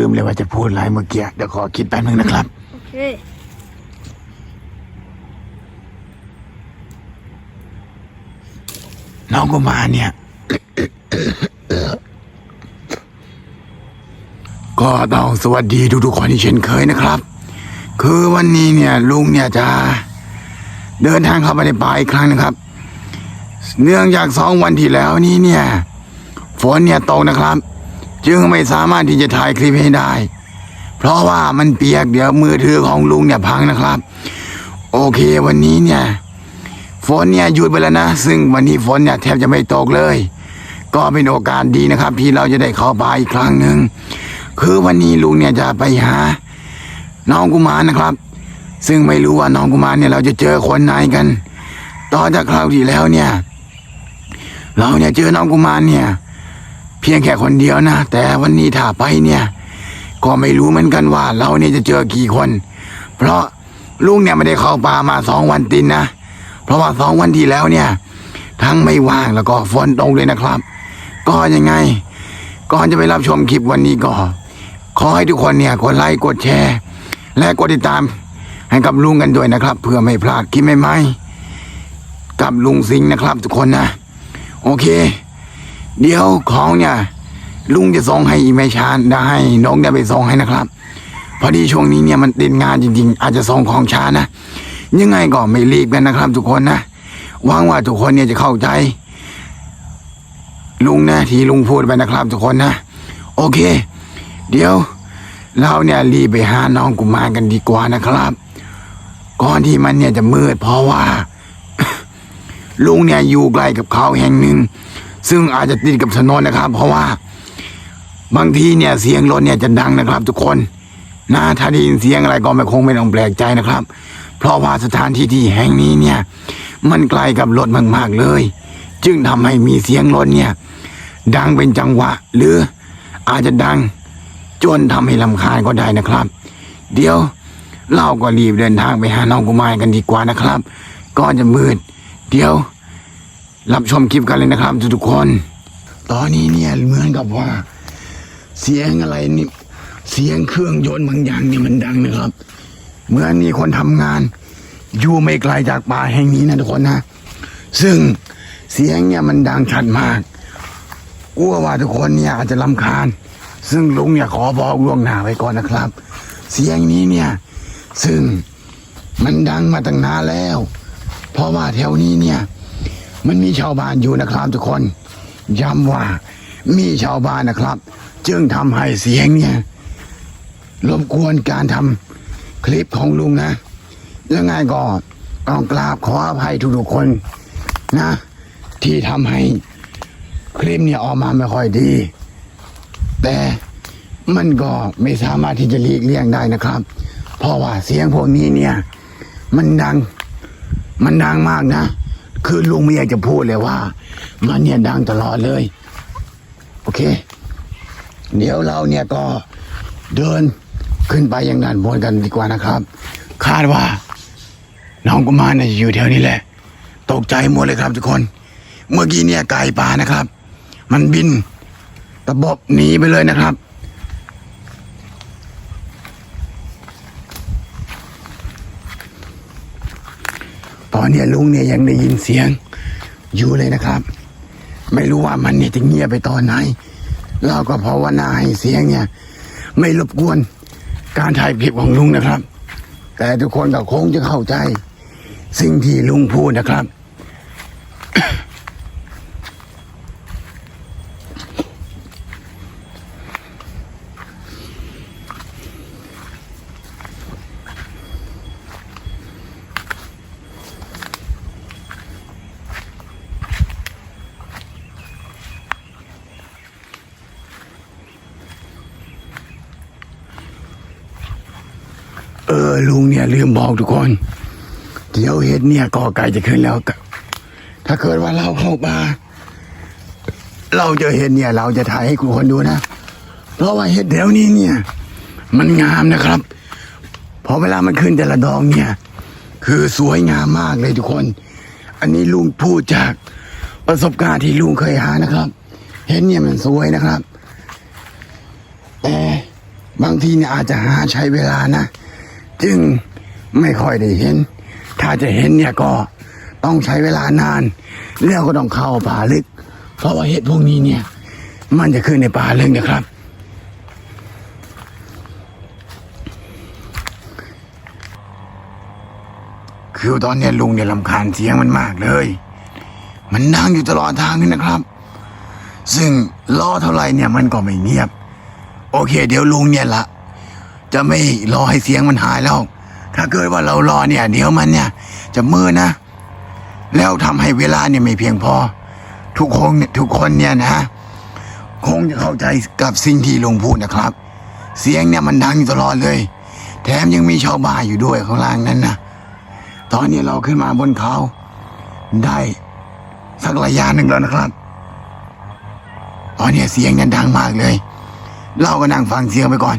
ลืมเลยว่าจะพูดอะไรเมื่อกี้เดี๋ยวขอคิดแป๊บนึงนะครับ โอเค น้องกุมารเนี่ย ก็ต้องสวัสดีทุกๆคนที่เช่นเคยนะครับ คือวันนี้เนี่ยลุงเนี่ยจะเดินทางเข้าไปในป่าอีกครั้งนะครับ เนื่องจากสองวันที่แล้วนี้เนี่ย ฝนเนี่ยตกนะครับ จึงไม่สามารถที่จะถ่ายคลิปให้ได้ เพราะว่ามันเปียกเดี๋ยวมือถือของลุงเนี่ยพังนะครับ โอเควันนี้เนี่ยฝนเนี่ยหยุดไปแล้วนะ ซึ่งวันนี้ฝนเนี่ยแทบจะไม่ตกเลย ก็เป็นโอกาสดีนะครับ ที่เราจะได้เข้าป่าอีกครั้งหนึ่งคือวันนี้ลุงเนี่ยจะไปหา น้องกุมารนะครับ ซึ่งไม่รู้ว่าน้องกุมารเนี่ยเราจะเจอคนไหนกันต่อจากคราวที่แล้วเนี่ย เราเนี่ยเจอน้องกุมารเนี่ย พียงแค่คนเดียวนะ แต่วันนี้ถ้าไปเนี่ย ก็ไม่รู้เหมือนกันว่า เราเนี่ยจะเจอกี่คน เพราะลุงเนี่ยไม่ได้เข้าป่ามาสองวันตินนะ เพราะว่าสองวันที่แล้วเนี่ย ทั้งไม่ว่างแล้วก็ฝนตกเลยนะครับ ก็ยังไง ก่อนจะไปรับชมคลิปวันนี้ก็ ขอให้ทุกคนเนี่ยกดไลค์กดแชร์ และกดติดตาม ให้กับลุงกันด้วยนะครับ เพื่อไม่พลาดคลิปใหม่ๆกับลุงสิงห์นะครับ ทุกคนนะ โอเค เดี๋ยวของเนี่ย ลุงจะส่งให้อีเมชาได้ให้น้องเนี่ยไปส่งให้นะครับ พอดีช่วงนี้เนี่ยมันติดงานจริง ๆ อาจจะส่งของช้านะยังไงก็ไม่รีบกันนะครับ ทุกคนนะหวังว่าทุกคนเนี่ยจะเข้าใจ ลุงนะที่ลุงพูดไปนะครับ ทุกคนนะโอเค เดี๋ยว เราเนี่ยรีบไปหาน้องกุมารกันดีกว่านะครับ ก่อนที่มันเนี่ยจะมืดเพราะว่า ลุงเนี่ยอยู่ใกลกับเขาแห่งหนึ่ง ซึ่งอาจจะติดกับถนนนะครับ เพราะว่า บางทีเนี่ยเสียงรถเนี่ยจะดังนะครับ ทุกคนนะถ้าได้ยินเสียงอะไรก็ไม่คงไม่ต้องแปลกใจนะครับ เพราะว่าสถานที่ที่แห่งนี้เนี่ย มันไกลกับรถมากๆเลย จึงทำให้มีเสียงรถเนี่ย ดังเป็นจังหวะ หรืออาจจะดังจนทำให้ลำคาญก็ได้นะครับ เดี๋ยวเราก็รีบเดินทางไปหาน้องกุมารกันดีกว่านะครับก็จะมืด เดี๋ยว รับชมคลิปกันเลยนะครับทุกๆคน ตอนนี้เนี่ยเหมือนกับว่า เสียงอะไรนี่เสียงเครื่องยนต์บางอย่างเนี่ยมันดังนะครับ เหมือนมีคนทำงาน อยู่ไม่ไกลจากป่าแห่งนี้นะทุกคนนะ ซึ่งเสียงเนี่ยมันดังชัดมากกลัวว่าทุกคนเนี่ยอาจจะลำคาญ ซึ่งลุงเนี่ยขอบอกล่วงหน้าไว้ก่อนนะครับ เสียงนี้เนี่ย ซึ่งมันดังมาตั้งนานแล้ว เพราะว่าแถวนี้เนี่ย มันมีชาวบ้านอยู่นะครับทุกคน ย้ำว่ามีชาวบ้านนะครับ จึงทำให้เสียงเนี่ยรบกวนการทำคลิปของลุงนะ ยังไงก็ต้องกราบขออภัยทุกๆคนนะ ที่ทำให้คลิปเนี่ยออกมาไม่ค่อยดี แต่มันก็ไม่สามารถที่จะหลีกเลี่ยงได้นะครับ เพราะว่าเสียงพวกนี้เนี่ย มันดัง มันดังมากนะ คือลุงไม่อยากจะพูดเลยว่า มันเนี่ยดังตลอดเลย โอเค เดี๋ยวเราเนี่ยก็เดินขึ้นไปยังด้านบนกันดีกว่านะครับ คาดว่า น้องกุมารเนี่ยอยู่แถวนี้แหละ ตกใจหมดเลยครับทุกคน เมื่อกี้เนี่ยไก่ป่านะครับ มันบินตะบบหนีไปเลยนะครับ ตอน เนี่ยลุงเนี่ยยังได้ยินเสียงอยู่เลยนะครับ ไม่รู้ว่ามันเนี่ยจะเงียบไปตอนไหน เราก็ภาวนาให้เสียงเนี่ย ไม่รบกวนการถ่ายคลิปของลุงนะครับ แต่ทุกคนก็คงจะเข้าใจ สิ่งที่ลุงพูดนะครับ เอ อลุงเนี่ยลืมบอกทุกคน เดี๋ยวเห็ดเนี่ยก็ใกล้จะขึ้นแล้ว ถ้าเกิดว่าเราเข้าป่าเราจอเห็ดเนี่ย เราจะถ่ายให้ทุกคนดูนะ เพราะว่าเห็ดเดี๋ยวนี้เนี่ย มันงามนะครับพอเวลามันขึ้นแต่ละดอกเนี่ย คือสวยงามมากเลยทุกคน อันนี้ลุงพูดจากประสบการณ์ที่ลุงเคยหานะครับ เห็ดเนี่ยมันสวยนะครับแต่บางทีเนี่ยอาจจะหาใช้เวลานะ จึง ไม่ค่อยได้เห็น ถ้าจะเห็นเนี่ยก็ต้องใช้เวลานาน แล้วก็ต้องเข้าป่าลึก เพราะว่าเห็ดพวกนี้เนี่ย มันจะขึ้นในป่าลึกนะครับ คือตอนนี้ลุงเนี่ยลำคาญเสียงมันมากเลย มันนั่งอยู่ตลอดทางนี่นะครับ ซึ่งรอเท่าไหร่เนี่ยมันก็ไม่เงียบ โอเค เดี๋ยวลุงเนี่ยละจะไม่รอให้เสียงมันหายแล้ว ถ้าเกิดว่าเรารอเนี่ย เดี๋ยวมันเนี่ย จะมืดนะ แล้วทำให้เวลาเนี่ยไม่เพียงพอ ทุกคนเนี่ยทุกคนเนี่ยนะคงจะเข้าใจกับสิ่งที่ลุงพูดนะครับ เสียงเนี่ยมันดังอยู่ตลอดเลย แถมยังมีชาวบ้านอยู่ด้วยข้างล่างนั้นนะตอนนี้เราขึ้นมาบนเขา ได้สักระยะหนึ่งแล้วนะครับ ตอนนี้เสียงเนี่ยดังมากเลย เราก็นั่งฟังเสียงไปก่อน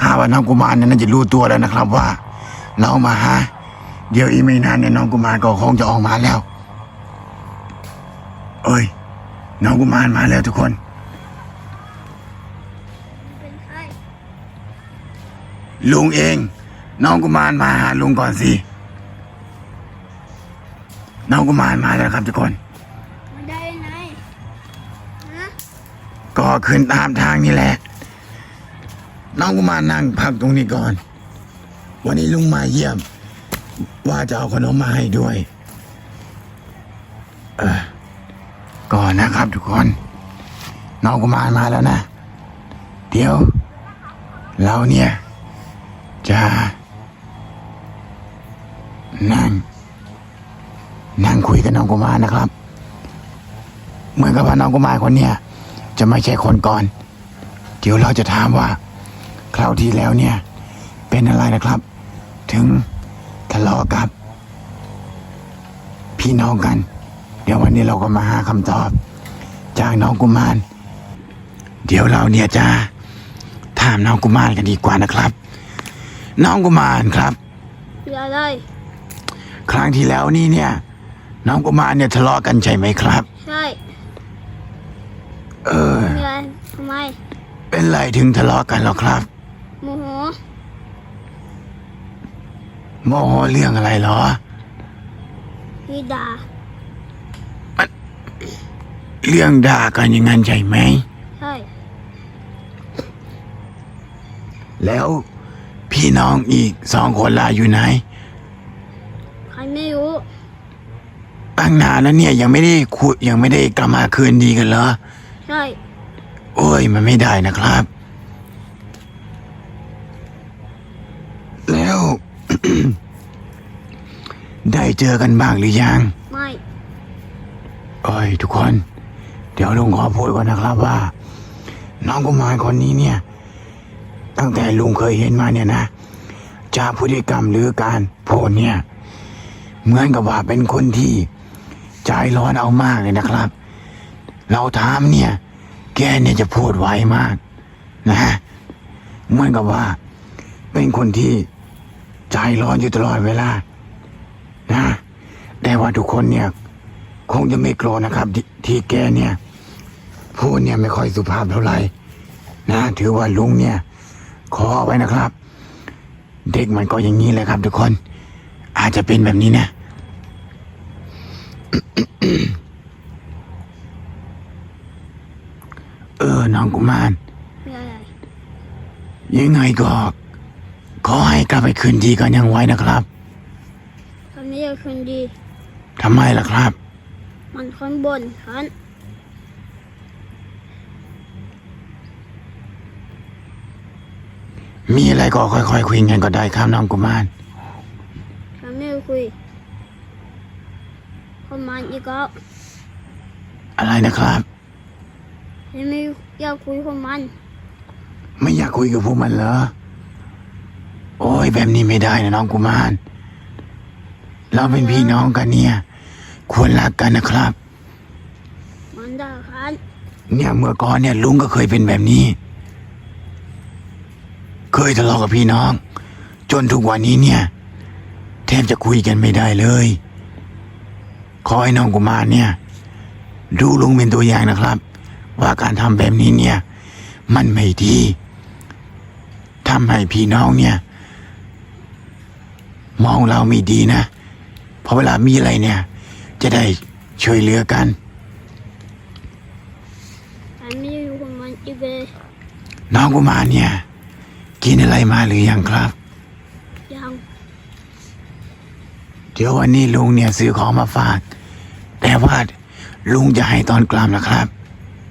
ข้าว่าน้องกุมารนั้นน่าจะรู้ตัวแล้วนะครับว่า เรามาหาเดี๋ยวอีกไม่นานเนี่ยน้องกุมารก็คงจะออกมาแล้ว เอ้ย น้องกุมารมาแล้วทุกคน เป็นใครลุงเอง น้องกุมารมาหาลุงก่อนสิ น้องกุมารมาแล้วครับทุกคน มาได้ยังไงฮะก็ขึ้นตามทางนี่แหละ น้องกุมารนั่งพักตรงนี้ก่อน วันนี้ลุงมาเยี่ยม ว่าจะเอาขนมมาให้ด้วย เออก่อนนะครับทุกคน น้องกุมารมาแล้วนะ เดี๋ยว เราเนี่ย จะ นั่ง นั่งคุยกับน้องกุมารนะครับ เหมือนกับว่าน้องกุมารคนเนี้ยจะไม่ใช่คนก่อน เดี๋ยวเราจะถามว่า คราวที่แล้วเนี่ย เป็นอะไรนะครับ ถึงทะเลาะกับ พี่น้องกัน เดี๋ยววันนี้เราก็มาหาคำตอบ จากน้องกุมาร เดี๋ยวเราเนี่ยจะถามน้องกุมารกันดีกว่านะครับ น้องกุมารครับมีอะไรครั้งที่แล้วนี่เนี่ย น้องกุมารเนี่ยทะเลาะกันใช่ไหมครับ ใช่เออมีอะไรทำไม เป็นไรถึงทะเลาะกันหรอครับ โมโห โมโหเรื่องอะไรเหรอมีด่าเรื่องด่ากันอย่างนั้นใช่ไหม ใช่แล้วพี่น้องอีกสองคนล่ะอยู่ไหน ใครไม่รู้ ตั้งนานแล้วเนี่ยยังไม่ได้คุยยังไม่ได้กลับมาคืนดีกันเหรอ ใช่ โอ้ยมันไม่ได้นะครับ เจอกันบ้างหรือยัง ไม่ เอ้ยทุกคน เดี๋ยวลุงขอพูดก่อนนะครับว่า น้องกุมารคนนี้เนี่ย ตั้งแต่ลุงเคยเห็นมาเนี่ยนะจากพฤติกรรมหรือการพูดเนี่ย เหมือนกับว่าเป็นคนที่ใจร้อนเอามากเลยนะครับ เราถามเนี่ย แกเนี่ยจะพูดไวมาก นะฮะเหมือนกับว่า เป็นคนที่ใจร้อนอยู่ตลอดเวลา นะแต่ว่าทุกคนเนี่ย คงจะไม่โกรธนะครับทที่แกเนี่ยพูดเนี่ยไม่ค่อยสุภาพเท่าไหร่นะถือว่าลุงเนี่ย ขอเอาไว้นะครับ เด็กมันก็อย่างนี้แหละครับ ทุกคน อาจจะเป็นแบบนี้นะเออน้องกุมารมีอะไรยังไงก็ขอให้กลับไปคืนดีกันยังไว้นะครับทำนี้ คืนดีทำไมล่ะครับ มันคนบนฉันมีอะไรก็ค่อยๆคุยกันก็ได้ครับน้องกุมารฉันไม่คุยคนมันอีกแล้วอะไรนะครับฉันไม่อยากคุยคนมัน ไม่อยากคุยกับพวกมันเหรอ โอ้ยแบบนี้ไม่ได้นะน้องกุมาร เราเป็นพี่น้องกันเนี่ย ควรรักกันนะครับ มันด่าฉันเนี่ยเมื่อก่อนเนี่ยลุงก็เคยเป็นแบบนี้ เคยทะเลาะกับพี่น้อง จนทุกวันนี้เนี่ย แทบจะคุยกันไม่ได้เลย ขอให้น้องกุมารเนี่ย ดูลุงเป็นตัวอย่างนะครับ ว่าการทำแบบนี้เนี่ย มันไม่ดีทำให้พี่น้องเนี่ย มองเราไม่ดีนะเพราะเวลามีอะไรเนี่ย จะได้ช่วยเหลือกันฉันไม่อยู่กับมันอีกเลยน้องกุมารเนี่ย กินอะไรมาหรือยังครับยังเดี๋ยววันนี้ลุงเนี่ยซื้อของมาฝาก แต่ว่าลุงจะให้ตอนกลางนะครับ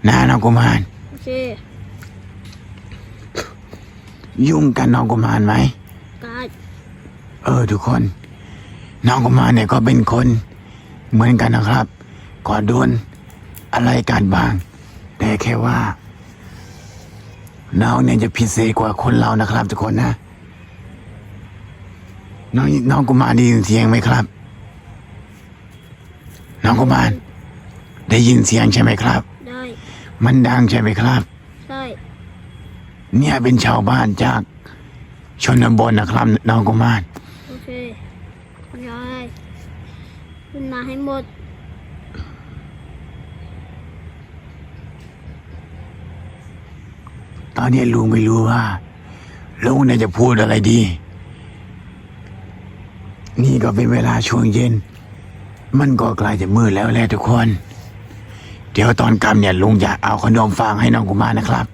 นะน้องกุมารโอเคยุ่งกันน้องกุมารไหมการดเออทุกคน น้องกุมารเนี่ยก็เป็นคนเหมือนกันนะครับก็โดนอะไรกันบ้าง แต่แค่ว่าน้องเนี่ยจะพิเศษกว่าคนเรานะครับทุกคนนะ น้องน้องกุมารได้ยินเสียงไหมครับ น้องกุมารได้ยินเสียงใช่ไหมครับ ได้ มันดังใช่ไหมครับ ใช่ เนี่ยเป็นชาวบ้านจากชนบทนะครับ น้องกุมาร โอเคได้ขึ้น มาให้หมด ตอนนี้ลุงไม่รู้ว่าลุงเนี่ยจะพูดอะไรดี นี่ก็เป็นเวลาช่วงเย็น มันก็ใกล้จะมืดแล้วแหละทุกคน เดี๋ยวตอนกำเนี่ยลุงจะเอาขนมฟางให้น้องกุมารนะครับ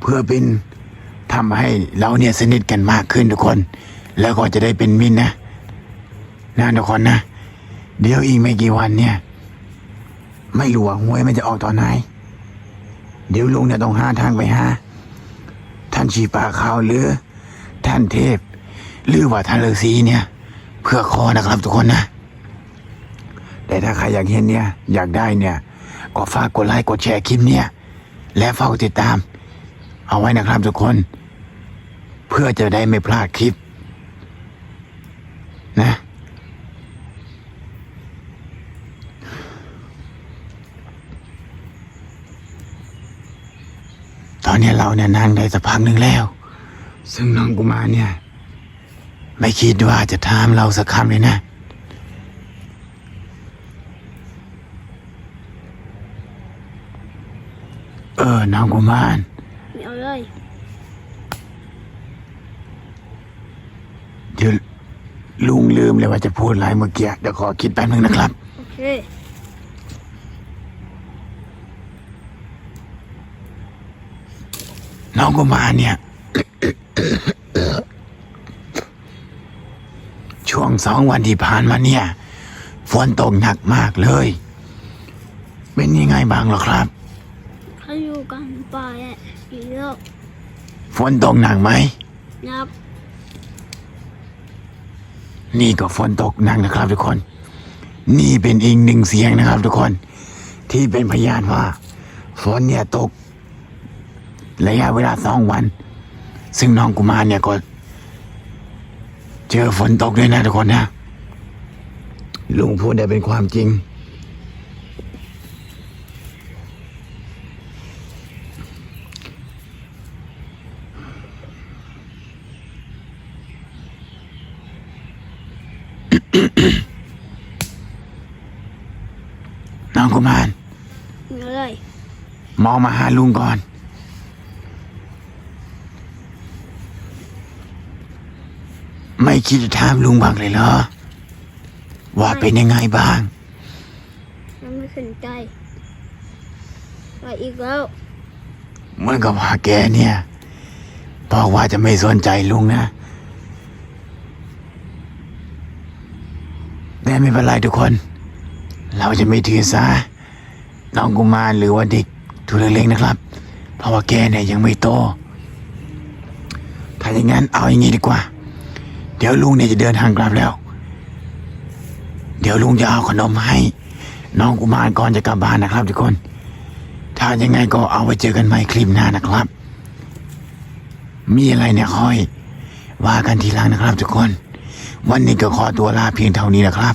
เพื่อเป็นทำให้เราเนี่ยสนิทกันมากขึ้นทุกคน แล้วก็จะได้เป็นมิตรนะ นะทุกคนนะ เดี๋ยวอีกไม่กี่วันเนี่ย ไม่รู้ว่าหวยมันจะออกตอนไหน เดี๋ยวลุงเนี่ยต้องหาทางไปหาท่านชีป่าขาวหรือ ท่านเทพ หรือว่าท่านฤาษีเนี่ย เพื่อขอนะครับทุกคนนะ แต่ถ้าใครอยากเห็นเนี่ย อยากได้เนี่ย ก็ฝากกดไลค์กดแชร์คลิปเนี่ย และเฝ้าติดตาม เอาไว้นะครับทุกคน เพื่อจะได้ไม่พลาดคลิป นะ ตอนนี้ เราเนี่ยนั่งได้สักพักหนึ่งแล้ว ซึ่งน้องกุมารเนี่ย ไม่คิดว่าจะถามเราสักคำเลยนะ เออ น้องกุมารไม่เอาเลยเดี๋ยวลุงลืมเลยว่าจะพูดอะไรเมื่อกี้เดี๋ยวขอคิดแป๊บนึงนะครับ โอเค น้องกุมารเนี่ย ช่วงสองวันที่ผ่านมาเนี่ย ฝนตกหนักมากเลย เป็นยังไงบ้างเหรอครับเขาอยู่กันป่าแหละอีกแล้วฝนตกหนักไหมนับ นี่ก็ฝนตกหนักนะครับทุกคน นี่เป็นอีกหนึ่งเสียงนะครับทุกคน ที่เป็นพยานว่าฝนเนี่ยตก ระยะเวลาสองวัน ซึ่งน้องกุมารเนี่ยก็ เจอฝนตกด้วยนะทุกคนนะลุงพูดได้เป็นความจริง น้องกุมารไม่เอาเลยมองมาหาลุงก่อน ไม่คิดจะถามลุงบ้างเลยเหรอ ว่าเป็นยังไงบ้างยังไม่สนใจไปอีกแล้วเหมื่อนกับว่าแกเนี่ยบอกว่าจะไม่สนใจลุงนะ แต่ไม่เป็นไรทุกคน เราจะไม่ถือสาน้องกุมารหรือว่าเด็กตัวเล็กๆนะครับ เพราะว่าแกเนี่ยยังไม่โต ถ้าอย่างนั้นเอาอย่างนี้ดีกว่า เดี๋ยวลุงเนี่ยจะเดินทางกลับแล้ว เดี๋ยวลุงจะเอาขนมให้ น้องกุมารก่อนจะกลับบ้านนะครับทุกคน ถ้ายังไงก็เอาไว้เจอกันใหม่คลิปหน้านะครับ มีอะไรเนี่ยค่อย ว่ากันทีหลังนะครับทุกคน วันนี้ก็ขอตัวลาเพียงเท่านี้นะครับ